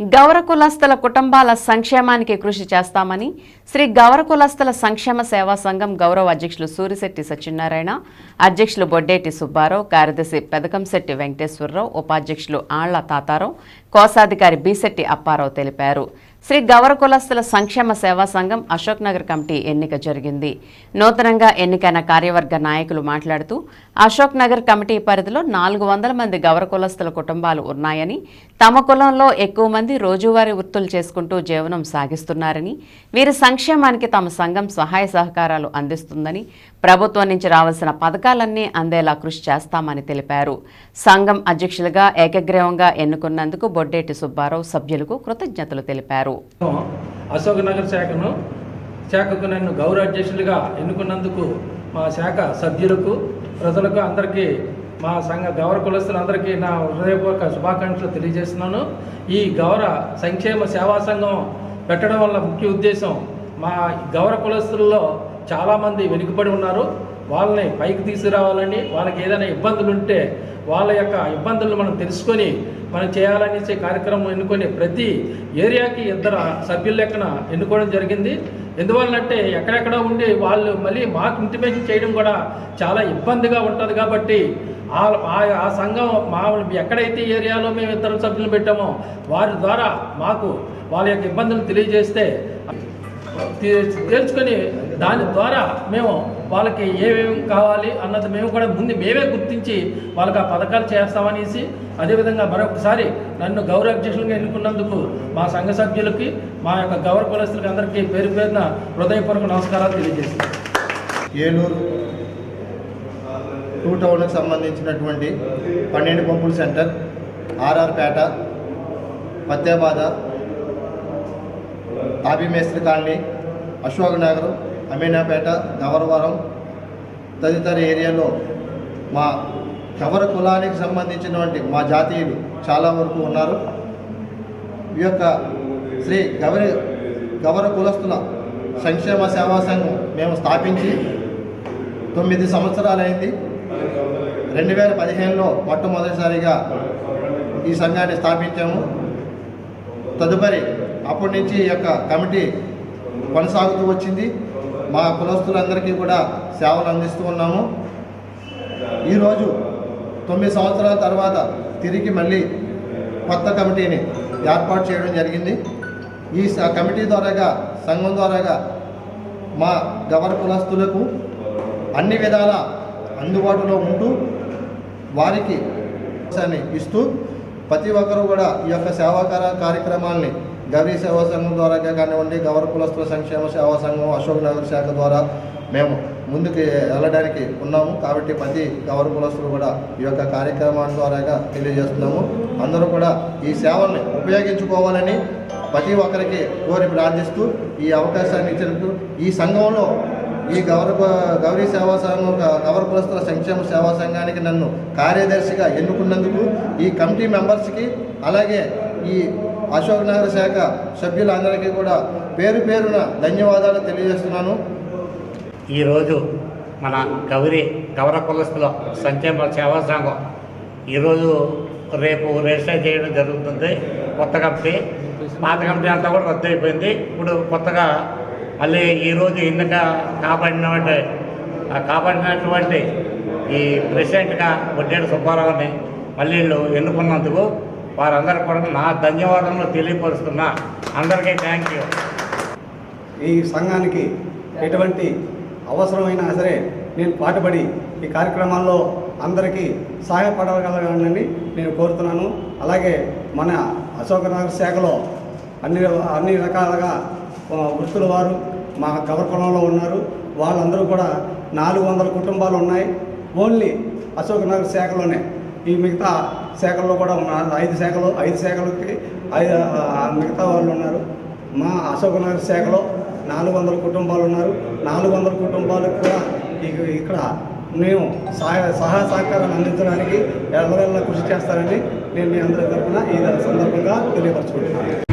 గౌర కులస్తుల కుటుంబాల సంక్షేమానికి కృషి చేస్తామని శ్రీ గౌర కులస్తుల సంక్షేమ సేవా సంఘం గౌరవ అధ్యక్షులు సూరిశెట్టి సత్యనారాయణ అధ్యక్షులు బొడ్డేటి సుబ్బారావు కార్యదర్శి పెదకంశెట్టి వెంకటేశ్వరరావు ఉపాధ్యక్షులు ఆళ్ళ తాతారావు కోశాధికారి బీశెట్టి అప్పారావు తెలిపారు. శ్రీ గౌర కులస్తుల సంక్షేమ సేవా సంఘం అశోక్ నగర్ కమిటీ ఎన్నిక జరిగింది. నూతనంగా ఎన్నికైన కార్యవర్గ నాయకులు మాట్లాడుతూ అశోక్ నగర్ కమిటీ పరిధిలో నాలుగు వందల మంది గౌర కులస్తుల కుటుంబాలు ఉన్నాయని తమ కులంలో ఎక్కువ మంది రోజువారీ వృత్తులు చేసుకుంటూ జీవనం సాగిస్తున్నారని వీరి సంక్షేమానికి తమ సంఘం సహాయ సహకారాలు అందిస్తుందని ప్రభుత్వం నుంచి రావాల్సిన పథకాలన్నీ అందేలా కృషి చేస్తామని తెలిపారు. సంఘం అధ్యక్షులుగా ఏకగ్రీవంగా ఎన్నుకున్నందుకు బొడ్డేటి సుబ్బారావు సభ్యులకు కృతజ్ఞతలు తెలిపారు. అశోక్ నగర్ శాఖను శాఖకు నన్ను గౌరవ అధ్యక్షులుగా ఎన్నుకున్నందుకు మా శాఖ సభ్యులకు ప్రజలకు అందరికీ మా సంఘ గౌరవ కులస్తులందరికీ నా హృదయపూర్వక శుభాకాంక్షలు తెలియజేస్తున్నాను. ఈ గౌరవ సంక్షేమ సేవా సంఘం పెట్టడం వల్ల ముఖ్య ఉద్దేశం మా గౌరవ కులస్తుల్లో చాలామంది వెనుకబడి ఉన్నారు. వాళ్ళని పైకి తీసుకురావాలని వాళ్ళకి ఏదైనా ఇబ్బందులు ఉంటే వాళ్ళ యొక్క ఇబ్బందులను మనం తెలుసుకొని మనం చేయాలనేసే కార్యక్రమం ఎన్నుకొని ప్రతి ఏరియాకి ఇద్దరు సభ్యుల లెక్కన ఎన్నుకోవడం జరిగింది. ఎందువల్లంటే ఎక్కడెక్కడ ఉండి వాళ్ళు మళ్ళీ మాకు ఇంటిమేషన్ చేయడం కూడా చాలా ఇబ్బందిగా ఉంటుంది కాబట్టి ఆ- సంఘం మా ఎక్కడైతే ఏరియాలో మేము ఇద్దరు సభ్యులు పెట్టామో వారి ద్వారా మాకు వాళ్ళ యొక్క ఇబ్బందులు తెలియజేస్తే తెలుసుకొని దాని ద్వారా మేము వాళ్ళకి ఏమేమి కావాలి అన్నది మేము కూడా ముందు మేమే గుర్తించి వాళ్ళకి ఆ పథకాలు చేస్తామనేసి అదేవిధంగా మరొకసారి నన్ను గౌరవ అధ్యక్షులుగా ఎన్నుకున్నందుకు మా సంఘ సభ్యులకి మా యొక్క గౌరవ కులస్తులకి అందరికీ పేరు పేరున హృదయపూర్వక నమస్కారాలు తెలియజేస్తాను ఏలూరు టూ టౌన్కి సంబంధించినటువంటి పన్నెండు పంపుల సెంటర్ ఆర్ఆర్పేట పత్యాబాద తాబిమేస్త్రి కాలనీ అశోక్ నగర్ అమీనాపేట గవరవరం తదితర ఏరియాలో మా కవర కులానికి సంబంధించినటువంటి మా జాతీయులు చాలా వరకు ఉన్నారు. ఈ యొక్క శ్రీ గవరి గవర కులస్తుల సంక్షేమ సేవా సంఘం మేము స్థాపించి తొమ్మిది సంవత్సరాలైంది. రెండు వేల పదిహేనులో మొట్టమొదటిసారిగా ఈ సంఘాన్ని స్థాపించాము. తదుపరి అప్పటి నుంచి ఈ యొక్క కమిటీ కొనసాగుతూ వచ్చింది. మా కులస్తులందరికీ కూడా సేవలు అందిస్తూ ఉన్నాము. ఈరోజు తొమ్మిది సంవత్సరాల తర్వాత తిరిగి మళ్ళీ కొత్త కమిటీని ఏర్పాటు చేయడం జరిగింది. ఈ స- కమిటీ ద్వారాగా సంఘం ద్వారాగా మా గవర్ కులస్తులకు అన్ని విధాల అందుబాటులో ఉంటూ వారికి ఇస్తూ ప్రతి ఒక్కరూ కూడా ఈ యొక్క సేవాకార కార్యక్రమాల్ని గౌరీ సేవా సంఘం ద్వారా కానివ్వండి గౌర కులస్తుల సంక్షేమ సేవా సంఘం అశోక్ నగర్ శాఖ ద్వారా మేము ముందుకు వెళ్ళడానికి ఉన్నాము. కాబట్టి ప్రతి గౌర కులస్తులు కూడా ఈ యొక్క కార్యక్రమాల ద్వారాగా తెలియజేస్తున్నాము. అందరూ కూడా ఈ సేవల్ని ఉపయోగించుకోవాలని ప్రతి ఒక్కరికి కోరి ప్రార్థిస్తూ ఈ అవకాశాన్ని ఇచ్చినట్టు ఈ సంఘంలో ఈ గౌర గౌరీ సేవా సంఘం గౌర కులస్తుల సంక్షేమ సేవా సంఘానికి నన్ను కార్యదర్శిగా ఎన్నుకున్నందుకు ఈ కమిటీ మెంబర్స్కి అలాగే ఈ అశోక్ నగర్ శాఖ సభ్యులందరికీ కూడా పేరు పేరున ధన్యవాదాలు తెలియజేస్తున్నాను. ఈరోజు మన గౌరీ గౌర కులస్తుల సంక్షేమ సేవా సంఘం ఈరోజు రేపు రిజిస్టర్ చేయడం జరుగుతుంది. కొత్త కమిటీ పాత కమిటీ అంతా కూడా రద్దు అయిపోయింది. ఇప్పుడు కొత్తగా మళ్ళీ ఈరోజు ఎన్నిక కాపాడినటువంటి కాపాడినటువంటి ఈ ప్రెసిడెంట్గా వడ్డేడు సుబ్బారావుని మళ్ళీ వీళ్ళు ఎన్నుకున్నందుకు వారందరూ కూడా నా ధన్యవాదాలు తెలియపరుస్తున్నా. అందరికీ థ్యాంక్ యూ ఈ సంఘానికి ఎటువంటి అవసరమైనా సరే నేను పాటుపడి ఈ కార్యక్రమాల్లో అందరికీ సహాయపడగలగాలని నేను కోరుతున్నాను. అలాగే మన అశోకనగర్ శాఖలో అన్ని అన్ని రకాలుగా వృత్తుల వారు మా గవర్కులంలో ఉన్నారు. వాళ్ళందరూ కూడా నాలుగు వందల కుటుంబాలు ఉన్నాయి. ఓన్లీ అశోకనగర్ శాఖలోనే. ఈ మిగతా శాఖల్లో కూడా ఉన్నారు ఐదు శాఖలు ఐదు శాఖలకి ఐదు మిగతా వాళ్ళు ఉన్నారు. మా అశోకనగర్ శాఖలో నాలుగు వందల కుటుంబాలు ఉన్నారు. నాలుగు వందల కుటుంబాలకు కూడా ఇక్కడ మేము సహాయ సహాయ సహకారాలు అందించడానికి ఎవరెల్లా కృషి చేస్తారని నేను మీ అందరి తరఫున ఈ సందర్భంగా తెలియపరచుకుంటున్నాను.